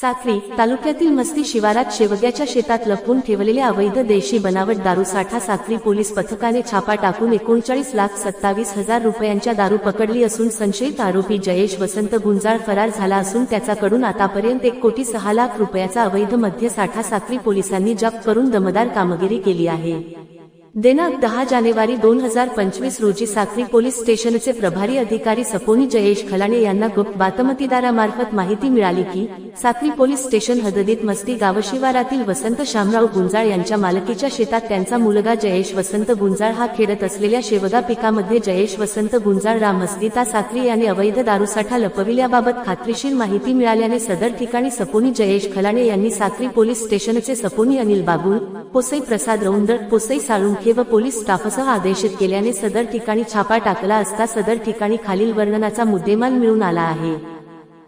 साखरी तालुक्यातील मस्ती शिवारात शेवग्याच्या शेतात लपवून ठेवलेल्या अवैध देशी बनावट दारूसाठा साखरी पोलीस पथकाने छापा टाकून एकोणचाळीस लाख सत्तावीस हजार रुपयांच्या दारू पकडली असून संशयित आरोपी जयेश वसंत गुंजाळ फरार झाला असून त्याच्याकडून आतापर्यंत एक कोटी सहा लाख रुपयाचा अवैध मद्य साठा साखरी पोलिसांनी जप्त करून दमदार कामगिरी केली आहे. दिनांक दहा जानेवारी दोन हजार पंचवीस रोजी साखरी पोलीस स्टेशनचे प्रभारी अधिकारी सपोनी जयेश खलाणे यांना गुप्त बातमतीदारामार्फत माहिती मिळाली की साक्री पोलीस स्टेशन हददीत मस्ती गावशिवारातील वसंत शामराव गुंजाळ यांच्या मालकीच्या शेतात त्यांचा मुलगा जयेश वसंत गुंजाळ हा खेळत असलेल्या शेवगा पिकामध्ये जयेश वसंत गुंजाळ राम मस्दिता साक्री याने अवैध दारूसाठा लपविल्याबाबत खात्रीशीर माहिती मिळाल्याने सदर ठिकाणी सपोनी जयेश खलाणे यांनी साखरी पोलीस स्टेशनचे सपोनी अनिल बागुल पोसई प्रसाद रौंदळ पोसई साळुंखे व पोलीस स्टाफसह आदेशित केल्याने सदर ठिकाणी छापा टाकला असता सदर ठिकाणी खालील वर्णनाचा मुद्देमाल मिळून आला आहे.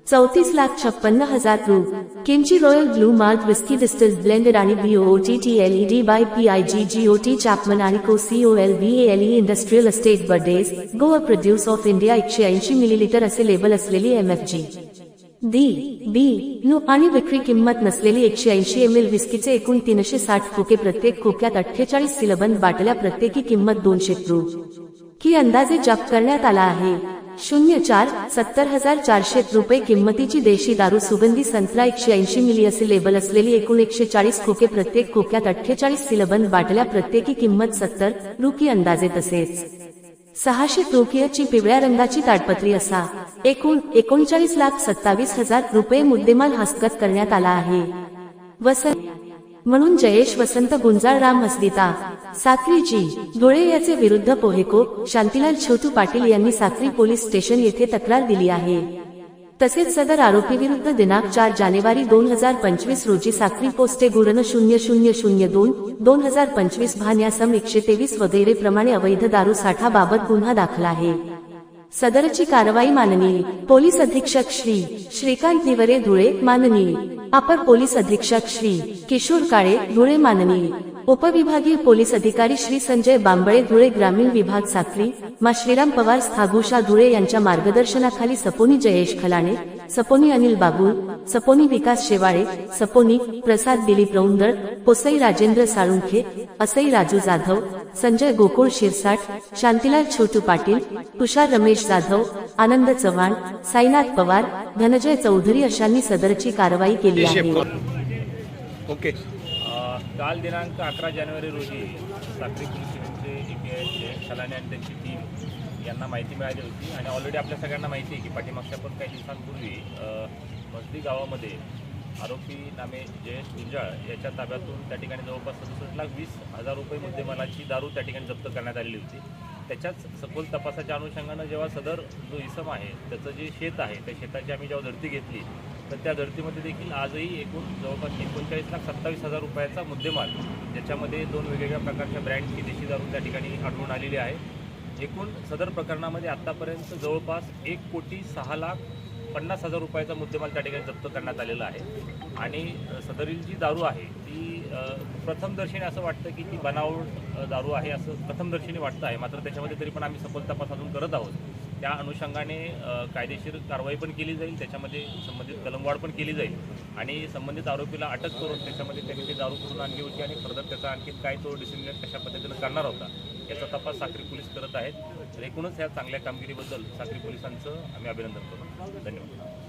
चौतीस लाख छप्पन्न हजार रु kimchi Royal Blue mark whisky distils blended आणि B O T T L E D by P I G G O T Chapman आणि Co C O L B L E industrial estate Bardez Goa produce of India एकशे ऐंशी millilitre असे label असलेली M F G D B no आणि विक्री किंमत नसलेली एकशे ऐंशी एम एल विस्कीचे एकूण तीनशे साठ खोके प्रत्येक खोक्यात अठ्ठेचाळीस सिलबंद बाटल्या प्रत्येकी किंमत दोनशे रु की अंदाजे जप्त करण्यात आला आहे? शून्य चार सत्तर हजार चारशे रुपये किंमतीची देशी दारू सुगंधी संत्रा एकशे ऐंशी मिली असे लेबल असलेली एकूण एकशे चाळीस खोके प्रत्येक खोक्यात अठ्ठेचाळीस सिलबंद बाटल्या प्रत्येकी किंमत सत्तर रुकी अंदाजे तसेच. सहाशे टोकियोची पिवळ्या रंगाची ताडपत्री असा. एकूण एकोणचाळीस लाख सत्तावीस हजार रुपये मुद्देमाल हस्तगत करण्यात आला आहे. वसंत म्हणून जयेश वसंत गुंजाळ राम हसदिता. सात्रीजी धुळे याचे विरुद्ध पोहेको शांतीलाल छोटू पाटील यांनी सात्री पोलीस स्टेशन येथे तक्रार दिली आहे. तसेच सदर आरोपी विरुद्ध दिनांक चार जानेवारी दोन हजार पंचवीस रोजी साखरी पोस्टे गुरण शून्य शून्य शून्य दोन दोन हजार पंचवीस भान्यासम एकशे तेवीस वगैरे प्रमाणे अवैध दारू साठा बाबत गुन्हा दाखल आहे. सदरची कारवाई माननीय पोलीस अधीक्षक श्री श्रीकांत निवरे धुळे माननीय अपर पोलीस अधीक्षक श्री किशोर काळे धुळे माननीय. उपविभागीय पोलीस अधिकारी श्री संजय बांबळे धुळे ग्रामीण विभाग साखरी मा. श्रीराम पवार स्थागुशा धुळे यांच्या मार्गदर्शनाखाली सपोनी जयेश खलाणे सपोनी अनिल बागुल सपोनी विकास शेवाळे सपोनी प्रसाद दिलीप रौंदळ पोसई राजेंद्र साळुंखे असई राजू जाधव संजय गोकुळ शिरसाट शांतीलाल छोटू पाटील तुषार रमेश जाधव आनंद चव्हाण साईनाथ पवार धनजय चौधरी अशांनी सदरची कारवाई केली आहे. ओके. काल दिनांक अकरा जानेवारी रोजी साखरी पोलीस स्टेशनचे ए पी आयचे शलाने आणि त्यांची टीम यांना माहिती मिळाली होती. आणि ऑलरेडी आपल्या सगळ्यांना माहिती आहे की पाठीमागच्या पण काही दिवसांपूर्वी अ, मसदी गावामध्ये आरोपी नामे जयेश गुंजाळ याच्या ताब्यातून त्या ठिकाणी जवळपास सदुसष्ट लाख वीस हजार रुपये मुद्देमालाची दारू त्या ठिकाणी जप्त करण्यात आलेली होती. त्याच्याच सखोल तपासाच्या अनुषंगानं जेव्हा सदर जो इसम आहे त्याचं जे शेत आहे त्या शेताची आम्ही जेव्हा धरती घेतली तर त्या धर्तीमध्ये देखील आजही एकूण जवळपास एकोणचाळीस लाख सत्तावीस हजार रुपयाचा मुद्देमाल ज्याच्यामध्ये दोन वेगवेगळ्या प्रकारच्या ब्रँडची देशी दारू त्या ठिकाणी आढळून आलेली आहे. एकूण सदर प्रकरणामध्ये आत्तापर्यंत जवळपास एक कोटी सहा लाख पन्नास हजार रुपयाचा मुद्देमाल त्या ठिकाणी जप्त करण्यात आलेला आहे. आणि सदरील जी दारू आहे ती प्रथमदर्शनी असं वाटतं की ती बनावट दारू आहे असं प्रथमदर्शनी वाटतं आहे. मात्र त्याच्यामध्ये तरी पण आम्ही सखोल तपास अजून करत आहोत. त्या अनुषंगाने कायदेशीर कारवाई पण केली जाईल त्याच्यामध्ये संबंधित कलमवाढ पण केली जाईल. आणि संबंधित आरोपीला अटक करून त्याच्यामध्ये त्यांनी ती दारू करून आणली होती आणि फर्दर त्याचा आणखी काय तो डिसिप्लिन कशा पद्धतीनं करणार होता याचा तपास साखरी पोलीस करत आहेत. तर एकूणच ह्या चांगल्या कामगिरीबद्दल साखरी पोलिसांचं आम्ही अभिनंदन करतो. धन्यवाद.